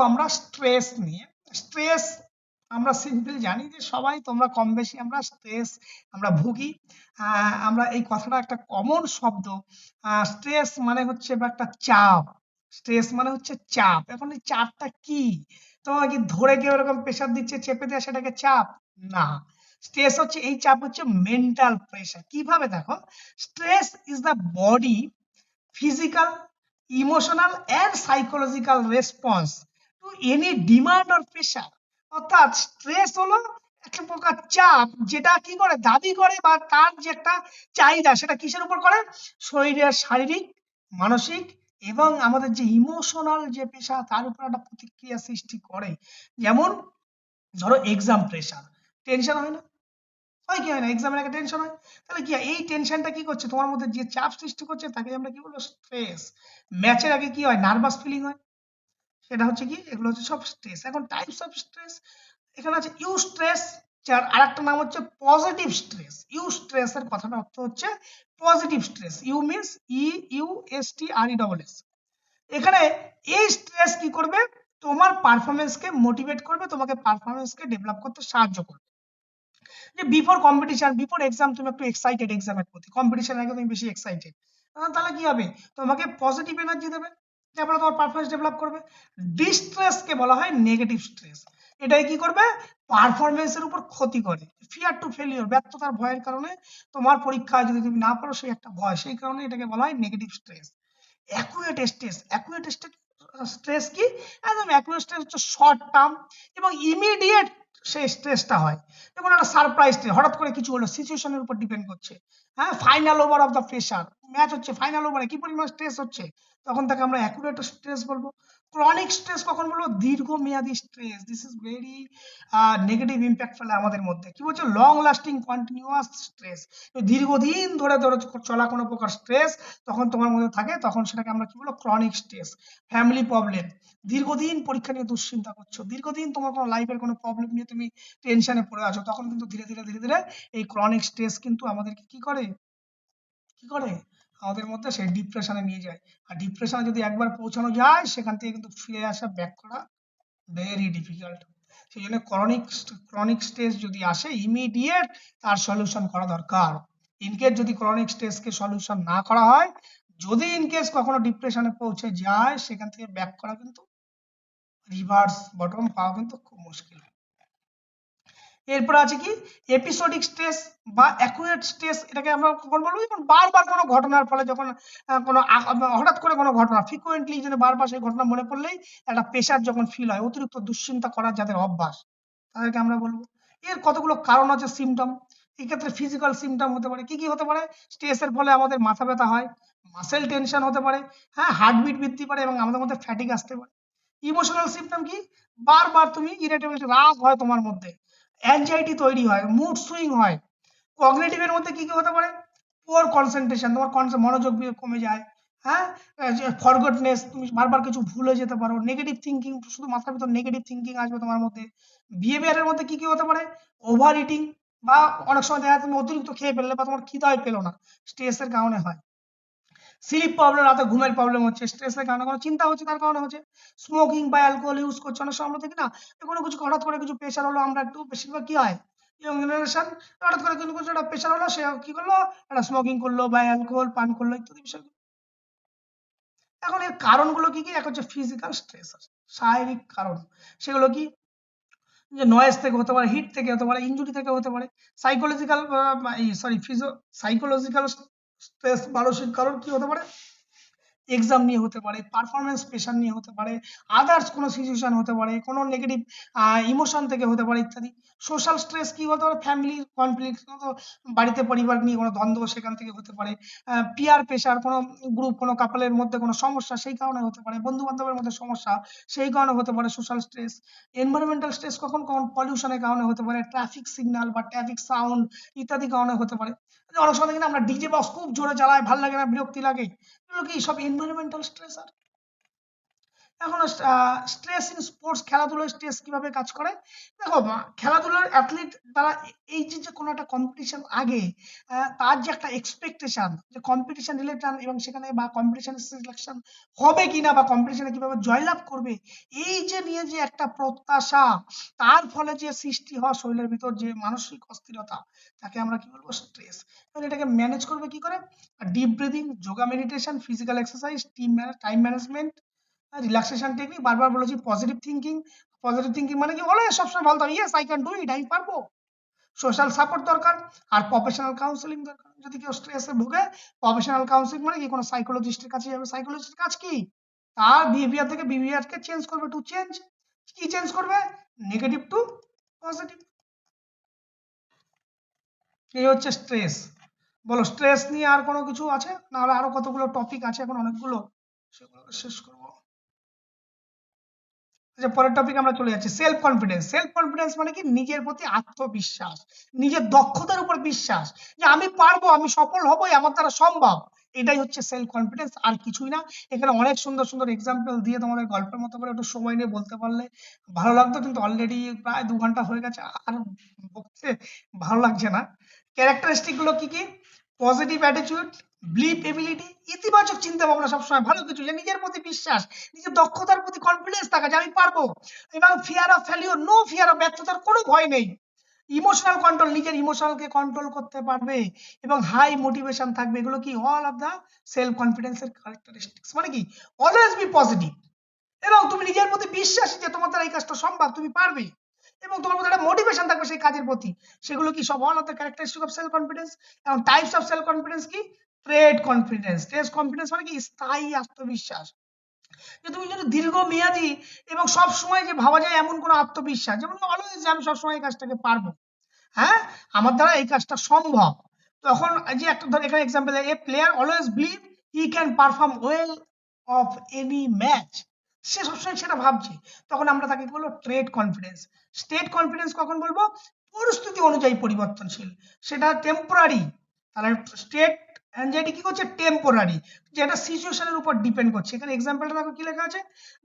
জানব আমরা স্ট্রেস নিয়ে স্ট্রেস আমরা সিম্পল জানি যে সবাই তোমরা কম বেশি আমরা স্ট্রেস আমরা ভুগি। আমরা এই কথাটা একটা কমন শব্দ। স্ট্রেস মানে হচ্ছে একটা চাপ। স্ট্রেস মানে হচ্ছে চাপ। এখন এই চাপটা কি? তোমাকে ধরে কেউ এরকম প্রেশার দিচ্ছে চেপে দেওয়া সেটাকে চাপ? না। স্ট্রেস হচ্ছে এই চাপ হচ্ছে মেন্টাল প্রেশার কীভাবে দেখো? Stress is the body physical, emotional and psychological response to any demand or pressure. অর্থাৎ স্ট্রেস হলো একটা প্রকার চাপ যেটা কি করে, দাবি করে বা তার যে একটা চাহিদা সেটা কিসের উপর করে? শরীরের শারীরিক, মানসিক এবং আমাদের যে ইমোশনাল যে পেশা তার উপর একটা প্রতিক্রিয়া সৃষ্টি করে। যেমন ধরো এক্সাম প্রেশার টেনশন হয় না? হয় কি হয় না? এক্সামের আগে টেনশন হয়? তাহলে কি? এই টেনশনটা কি করছে? তোমার মধ্যে যে চাপ সৃষ্টি করছে তাকে আমরা কি বলব? স্ট্রেস ম্যাচের আগে কি হয়? নার্ভাস ফিলিং হয়। সেটা হচ্ছে কি? এগুলো হচ্ছে সব স্ট্রেস এখন টাইপস অফ স্ট্রেস এখানে আছে ইউ স্ট্রেস যার আরেকটা নাম হচ্ছে পজিটিভ স্ট্রেস ইউ স্ট্রেস এর কথাটা অর্থ হচ্ছে positive stress U means E U S T R E double S এখানে এই স্ট্রেস কি করবে? তোমার পারফরমেন্সকে মোটিভেট করবে, তোমাকে পারফরমেন্সকে ডেভেলপ করতে সাহায্য করবে। যে বিফোর কম্পিটিশন বিফোর এক্সাম তুমি একটু এক্সাইটেড এক্সামের প্রতি। কম্পিটিশন আগে তুমি বেশি এক্সাইটেড তাহলে কি হবে? তোমাকে পজিটিভ এনার্জি দেবে। তারপরে তোমার পারফরমেন্স ডেভেলপ করবে। ডিস্ট্রেস কে বলা হয় নেগেটিভ স্ট্রেস এটাই কি করবে? পারফরমেন্সের উপর ক্ষতি করে। ফিয়ার টু ফেলিওর ব্যর্থতার ভয়ের কারণে তোমার পরীক্ষায় যদি তুমি না পারো সেই একটা ভয়। সেই কারণে এটাকে বলা হয় negative stress acute stress acute stress কি? একদম অ্যাকুয়েট স্ট্রেস হচ্ছে শর্ট টার্ম এবং ইমিডিয়েট সেই স্ট্রেসটা হয়। যেমন একটা সারপ্রাইজ হঠাৎ করে কিছু হলো। সিচুয়েশনের উপর ডিপেন্ড করছে। হ্যাঁ final over of the pressure match হচ্ছে ফাইনাল ওভারে কি পরিমাণ স্ট্রেস হচ্ছে? তখন তাকে আমরা অ্যাকুরেট স্ট্রেস বলব। ক্রনিক স্ট্রেস কখন বলব? দীর্ঘমেয়াদী stress this is very negative impact ফেলে আমাদের মধ্যে। কি বলছে? লং লাস্টিং কন্টিনিউয়াস স্ট্রেস দীর্ঘদিন ধরে ধরে চলা কোনো প্রকার স্ট্রেস তখন তোমার মধ্যে থাকে, তখন সেটাকে আমরা কি বলব? ক্রনিক স্ট্রেস ফ্যামিলি প্রবলেম দীর্ঘদিন পরীক্ষা নিয়ে দুশ্চিন্তা করছ। দীর্ঘদিন তোমার কোনো লাইফের কোনো প্রবলেম নিয়ে তুমি টেনশনে পড়ে আছো। তখন কিন্তু ধীরে ধীরে ধীরে ধীরে এই ক্রনিক স্ট্রেস কিন্তু আমাদেরকে কি করে? কি করে? আমাদের মধ্যে সেই ডিপ্রেশনে নিয়ে যায়। আর ডিপ্রেশনে যদি একবার পৌঁছানো যায়, সেখান থেকে কিন্তু ফিরে আসা ব্যাক করা ভেরি ডিফিকাল্ট সেই জন্য ক্রনিক ক্রনিক স্টেজ যদি আসে ইমিডিয়েট তার সলিউশন করা দরকার। ইনকেস যদি ক্রনিক স্টেজকে সলিউশন না করা হয়, যদি ইনকেস কখনো ডিপ্রেশনে পৌঁছে যায়, সেখান থেকে ব্যাক করা কিন্তু রিভার্স বটম পাওয়া কিন্তু খুব মুশকিল। এরপর আছে কি? এপিসোডিক স্ট্রেস বা অ্যাকুয়েট স্ট্রেস এটাকে আমরা কখন বলব? যখন বারবার কোনো ঘটনার ফলে যখন কোনো হঠাৎ করে কোনো ঘটনা ফ্রিকুয়েন্টলি যেন বারবার সেই ঘটনা মনে পড়লেই একটা প্রেশার যখন ফিল হয়, অতিরিক্ত দুশ্চিন্তা করার যাদের অভ্যাস, তাদেরকে আমরা বলব। এর কতগুলো কারণ আছে সিমটম এক্ষেত্রে ফিজিক্যাল সিমটম হতে পারে। কি কি হতে পারে? স্ট্রেসের ফলে আমাদের মাথা ব্যথা হয় মাসেল টেনশন হতে পারে হ্যাঁ হার্টবিট বৃদ্ধি পারে এবং আমাদের মধ্যে ফ্যাটিক আসতে পারে। ইমোশনাল সিমটম কি? বারবার তুমি ইরিটেবিলিটি রাগ হয় তোমার মধ্যে। অ্যাংজাইটি তৈরি হয় মুড সুইং হয়। কগনিটিভ এর মধ্যে কি কি হতে পারে? পোর কনসেন্ট্রেশন তোমার মনোযোগ কমে যায় হ্যাঁ? ফরগটনেস তুমি বারবার কিছু ভুলে যেতে পারো। নেগেটিভ থিঙ্কিং শুধু মাথার ভিতর নেগেটিভ থিঙ্কিং আসবে তোমার মধ্যে। বিহেভিয়ারের মধ্যে কি কি হতে পারে? ওভার ইটিং বা অনেক সময় দেখা তুমি অতিরিক্ত খেয়ে ফেললে বা তোমার খিদাই পেল না স্ট্রেসের কারণে হয়। স্লিপ প্রবলেম রাতে ঘুমের প্রবলেম হচ্ছে স্ট্রেসের কারণে কোনো চিন্তা হচ্ছে, তার কারণে হচ্ছে স্মোকিং বা অ্যালকোহল ইউজ করছে, অনেক সময় আমরা দেখি না কোনো কিছু হঠাৎ করে কিছু প্রেশার হলো, আমরা একটু বেশিরভাগ কি হয় ইয়ং জেনারেশন হঠাৎ করে কোনো কিছু একটা প্রেশার হলো, সে কি করল, একটা স্মোকিং করল বা অ্যালকোহল পান করল, ইত্যাদি বিষয়। এখন এর কারণগুলো কি কি? এক হচ্ছে ফিজিক্যাল স্ট্রেস শারীরিক কারণ, সেগুলো কি? যে নয়েজ থেকে হতে পারে হিট থেকে হতে পারে ইনজুরি থেকে হতে পারে psychological sorry physio psychological stress মানসিক কারণ কি হতে পারে? এক্সাম নিয়ে হতে পারে পারফরমেন্স প্রেশার নিয়ে হতে পারে আদার্স কোনো সিচুয়েশন হতে পারে, কোনো নেগেটিভ ইমোশন থেকে হতে পারে ইত্যাদি। সোশ্যাল স্ট্রেস কি হতে পারে? ফ্যামিলি কনফ্লিক্ট বাড়িতে পরিবার নিয়ে কোনো দ্বন্দ্ব সেখান থেকে হতে পারে। পিয়ার প্রেশার কোনো গ্রুপ কোনো কাপলের মধ্যে কোনো সমস্যা সেই কারণে হতে পারে। বন্ধু বান্ধবের মধ্যে সমস্যা সেই কারণে হতে পারে সোশ্যাল স্ট্রেস এনভায়রনমেন্টাল স্ট্রেস কখন? কখন পলিউশনের কারণে হতে পারে। ট্রাফিক সিগন্যাল বা ট্রাফিক সাউন্ড ইত্যাদি কারণে হতে পারে। অনেক সময় না, আমরা ডিজে বক্স খুব জোরে চালাই ভালো লাগে না, বিরক্তি লাগে। এগুলো কি সব এনভায়রনমেন্টাল স্ট্রেস এখন স্ট্রেস ইন স্পোর্টস খেলাধুলার স্ট্রেস কীভাবে কাজ করে? দেখো খেলাধুলার অ্যাথলিট তারা এই যে যে কোনো একটা কম্পিটিশন আগে তার যে একটা এক্সপেকটেশন যে কম্পিটিশন রিলেটেড এবং সেখানে বা কম্পিটিশন সিলেকশন হবে কিনা বা কম্পিটিশনে কীভাবে জয়লাভ করবে, এই যে নিয়ে যে একটা প্রত্যাশা, তার ফলে যে সৃষ্টি হওয়া শরীরের ভিতর যে মানসিক অস্থিরতা, তাকে আমরা কি বলব? স্ট্রেস এবং এটাকে ম্যানেজ করবে কি করে? Deep breathing yoga meditation physical exercise team time management relaxation technique বারবার বলেছি পজিটিভ থিঙ্কিং পজিটিভ থিঙ্কিং মানে কি অলওয়েজ সবসময় বলতে হবে yes I can do it আমি পারব। সোশ্যাল সাপোর্ট দরকার আর প্রফেশনাল কাউন্সিলিং দরকার। যদি কেউ স্ট্রেসে ভুগে প্রফেশনাল কাউন্সিলিং মানে কি? কোনো সাইকোলজিস্টের কাছে যাবে। সাইকোলজিস্টের কাজ কি? তার বিহেভিয়ার থেকে বিহেভিয়ারকে চেঞ্জ করবে টু চেঞ্জ কি চেঞ্জ করবে? নেগেটিভ টু পজিটিভ এই হচ্ছে স্ট্রেস বলো স্ট্রেস নিয়ে আর কোনো কিছু আছে? নাহলে আরও কতগুলো টপিক আছে? এখন অনেকগুলো। সেগুলোকে শেষ করব। আচ্ছা পরের টপিক আমরা চলে যাচ্ছি সেলফ কনফিডেন্স সেলফ কনফিডেন্স মানে কি? নিজের প্রতি আত্মবিশ্বাস, নিজের দক্ষতার উপর বিশ্বাস যে আমি পারব, আমি সফল হবই, আমার দ্বারা সম্ভব। এটাই হচ্ছে সেলফ কনফিডেন্স আর কিছুই না। এখানে অনেক সুন্দর সুন্দর এক্সাম্পল দিয়ে তোমাদের গল্পের মতো করে একটু সময় নিয়ে বলতে পারলে ভালো লাগতো, কিন্তু অলরেডি প্রায় দু ঘণ্টা হয়ে গেছে, আর বলতে ভালো লাগছে না। ক্যারেক্টারিস্টিকগুলো কি কি? পজিটিভ অ্যাটিটিউড বিলিভ এবিলিটি ইতিবাচক চিন্তা ভাবনা সবসময় ভালো কিছু, যে নিজের প্রতি বিশ্বাস, নিজের দক্ষতার প্রতি কনফিডেন্স থাকা যে আমি পারব, এবং fear of failure no fear of ব্যর্থতার কোনো ভয় নেই। ইমোশনাল কন্ট্রোল নিজের ইমোশনালকে কন্ট্রোল করতে পারবে, এবং হাই মোটিভেশন থাকবে। এগুলো কি? অল অফ দা সেলফ কনফিডেন্সের ক্যারেক্টারিস্টিক্স মানে কি? অলওয়েজ বি পজিটিভ এবং তুমি নিজের প্রতি বিশ্বাসী যে তোমার দ্বারা এই কাজটা সম্ভব, তুমি পারবে। এবং তোমার মধ্যে একটা মোটিভেশন থাকবে সেই কাজের প্রতি। সেগুলো কি সব all of the characteristic of self confidence এবং টাইপস অফ সেলফ কনফিডেন্স কি? ট্রেড কনফিডেন্স ট্রেড কনফিডেন্স মানে কি? স্থায়ী আত্মবিশ্বাস। যে তুমি যদি দীর্ঘমেয়াদী এবং সব সময় যে ভাবা যায় এমন কোনো আত্মবিশ্বাস, যেমন অলওয়েজ আমি সবসময় এই কাজটাকে পারব। হ্যাঁ? আমার দ্বারা এই কাজটা সম্ভব। তখন যে একটা ধর এখানে example a player always believe he can perform well of any match সে সবসময় সেটা ভাবছে। তখন আমরা তাকে বলব ট্রেড কনফিডেন্স স্টেট কনফিডেন্স কখন বলব? পরিস্থিতি অনুযায়ী পরিবর্তনশীল। সেটা টেম্পোরারি তাহলে স্টেট অ্যাংজাইটি কি করছে? টেম্পোরারি যেটা সিচুয়েশনের উপর ডিপেন্ড করছে। এখানে এক্সাম্পলটা দেখো কি লেখা আছে?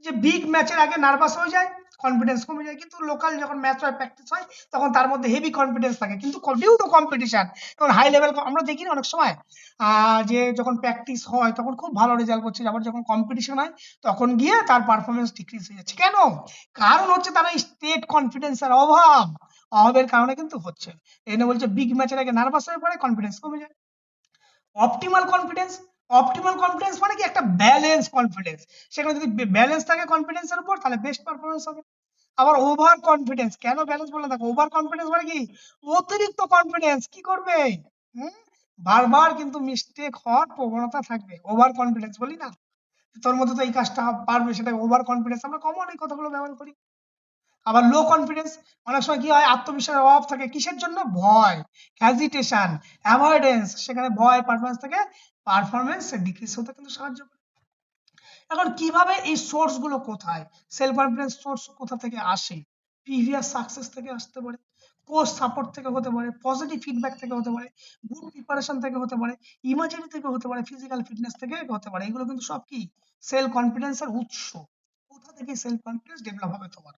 যে বিগ ম্যাচের আগে নার্ভাস হয়ে যায় কনফিডেন্স কমে যায়। কিন্তু লোকাল যখন ম্যাচ হয় প্র্যাকটিস হয়, তখন তার মধ্যে হেভি কনফিডেন্স থাকে। কিন্তু ডিউ টু কম্পিটিশন তখন হাই লেভেল আমরা দেখি অনেক সময় যে যখন প্র্যাকটিস হয়, তখন খুব ভালো রেজাল্ট করছে। আবার যখন কম্পিটিশন হয়, তখন গিয়ে তার পারফরমেন্স ডিক্রিজ হয়ে যাচ্ছে। কেন? কারণ হচ্ছে তারা স্টেট কনফিডেন্সের অভাব। অভাবের কারণে কিন্তু হচ্ছে। জন্য বলছে বিগ ম্যাচের আগে নার্ভাস হয়ে পড়ে কনফিডেন্স কমে যায়। অপটিমাল কনফিডেন্স অপটিমাল কনফিডেন্স মানে কি? একটা ব্যালেন্স কনফিডেন্স সেখানে যদি ব্যালেন্স থাকে কনফিডেন্সের উপর, তাহলে বেস্ট পারফরমেন্স হবে। আবার ওভার কনফিডেন্স কেন ব্যালেন্স বলে? দেখো ওভার কনফিডেন্স মানে কি? অতিরিক্ত কনফিডেন্স কি করবে? বারবার কিন্তু মিস্টেক হওয়ার প্রবণতা থাকবে। ওভার কনফিডেন্স বলি না? তোর মধ্যে তো এই কাজটা পারবে সেটা ওভার কনফিডেন্স আমরা কমন এই কথাগুলো ব্যবহার করি। আবার লো কনফিডেন্স অনেক সময় কি হয়, আত্মবিশ্বাসের অভাব থাকে। কিসের জন্য? ভয় হ্যাজিটেশন অ্যাভয়েডেন্স সেখানে ভয় পারফরমেন্স থেকে পারফরমেন্স ডিক্রিজ হতে কিন্তু সাহায্য করে। এখন কীভাবে এই সোর্সগুলো কোথায়? সেলফ কনফিডেন্স সোর্স কোথা থেকে আসে? প্রিভিয়াস সাকসেস থেকে আসতে পারে কোচ সাপোর্ট থেকে হতে পারে পজিটিভ ফিডব্যাক থেকে হতে পারে গুড প্রিপারেশন থেকে হতে পারে ইমাজিনি থেকে হতে পারে ফিজিক্যাল ফিটনেস থেকে হতে পারে। এগুলো কিন্তু সব কি? সেলফ কনফিডেন্সের উৎস। কোথা থেকে সেলফ কনফিডেন্স ডেভেলপ হবে তোমার?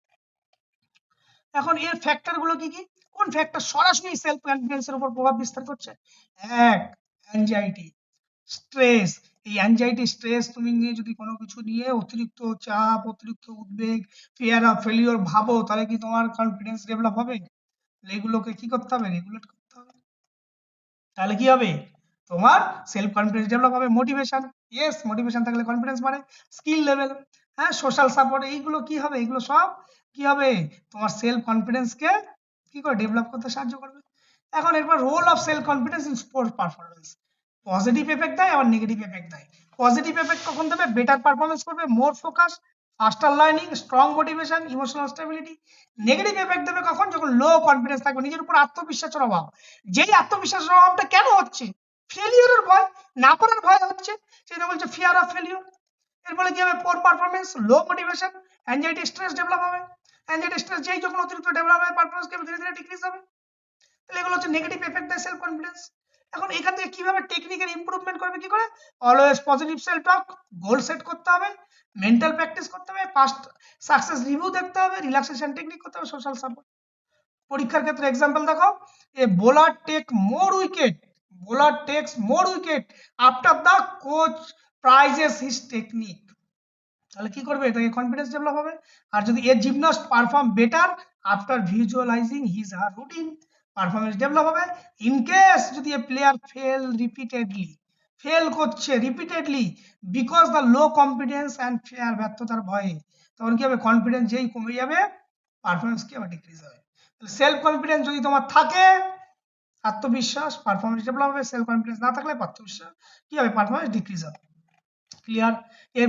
এখন এর ফ্যাক্টরগুলো কি কি? কোন ফ্যাক্টর সরাসরি সেলফ কনফিডেন্সের উপর প্রভাব বিস্তার করছে? এক অ্যাংজাইটি স্ট্রেস এই অ্যাংজাইটি স্ট্রেস তুমি নিয়ে যদি কোনো কিছু নিয়ে অতিরিক্ত চাপ, অতিরিক্ত উদ্বেগ ফিয়ার অফ ফেলিওর ভাবো, তাহলে কি তোমার কনফিডেন্স ডেভেলপ হবে? এগুলোকে কি করতে হবে? রেগুলেট করতে হবে। তাহলে কি হবে? তোমার সেলফ কনফিডেন্স ডেভেলপ হবে। মোটিভেশন ইয়েস মোটিভেশন থাকলে কনফিডেন্স বাড়ে। স্কিল লেভেল হ্যাঁ সোশ্যাল সাপোর্ট এইগুলো কি হবে? এগুলো সব কি হবে? তোমার সেলফ কনফিডেন্সকে কি করে ডেভেলপ করতে সাহায্য করবে? এখন এরপর role of self confidence in sports performance positive effect দেয় আবার নেগেটিভ এফেক্ট দেয়। পজিটিভ এফেক্ট কখন দেবে? বেটার পারফরমেন্স করবে more focus faster learning strong motivation emotional stability negative effect দেবে কখন? যখন লো কনফিডেন্স থাকবে, নিজের উপর আত্মবিশ্বাসের অভাব। যেই আত্মবিশ্বাসের অভাবটা কেন হচ্ছে? ফেলিওরের ভয়, না পারার ভয় হচ্ছে। সেটা বলছে ফিয়ার অফ ফেলিওর এর ফলে কি হবে? Poor performance low motivation anxiety stress develop হবে। অ্যাংজাইটি স্ট্রেস যেই যখন অতিরিক্ত ডেভেলপ হবে পারফরমেন্স ধীরে ধীরে ডিক্রিজ হবে। তাহলে এগুলো হচ্ছে নেগেটিভ এফেক্ট দেয় সেলফ কনফিডেন্স এখন এখান থেকে কীভাবে টেকনিক্যাল ইমপ্রুভমেন্ট করবে, কি করে? Always positive self talk goal set করতে হবে মেন্টাল প্র্যাকটিস করতে হবে পাস্ট সাকসেস রিভিউ দেখতে হবে রিল্যাক্সেশন টেকনিক করতে হবে সোশ্যাল সাপোর্ট পরীক্ষার ক্ষেত্রে এক্সাম্পল দেখাও a bowler take more wicket bowler takes more wicket after the coach praises his technique. তাহলে কি করবে? এটাকে কনফিডেন্স ডেভেলপ হবে। আর যদি a gymnast perform better after visualizing his her routine performance develop হবে। ইন কেস যদি a player fail repeatedly fail করছে repeatedly because the low confidence and fear ব্যর্থতার ভয়ে, তখন কি হবে? কনফিডেন্স যেই কমে যাবে পারফরমেন্স কি আবার ডিক্রিজ হবে। সেলফ কনফিডেন্স যদি তোমার থাকে আত্মবিশ্বাস পারফরমেন্স ডেভেলপ হবে সেলফ কনফিডেন্স না থাকলে আত্মবিশ্বাস কি হবে? পারফরমেন্স ডিক্রিজ হবে। ক্লিয়ার এর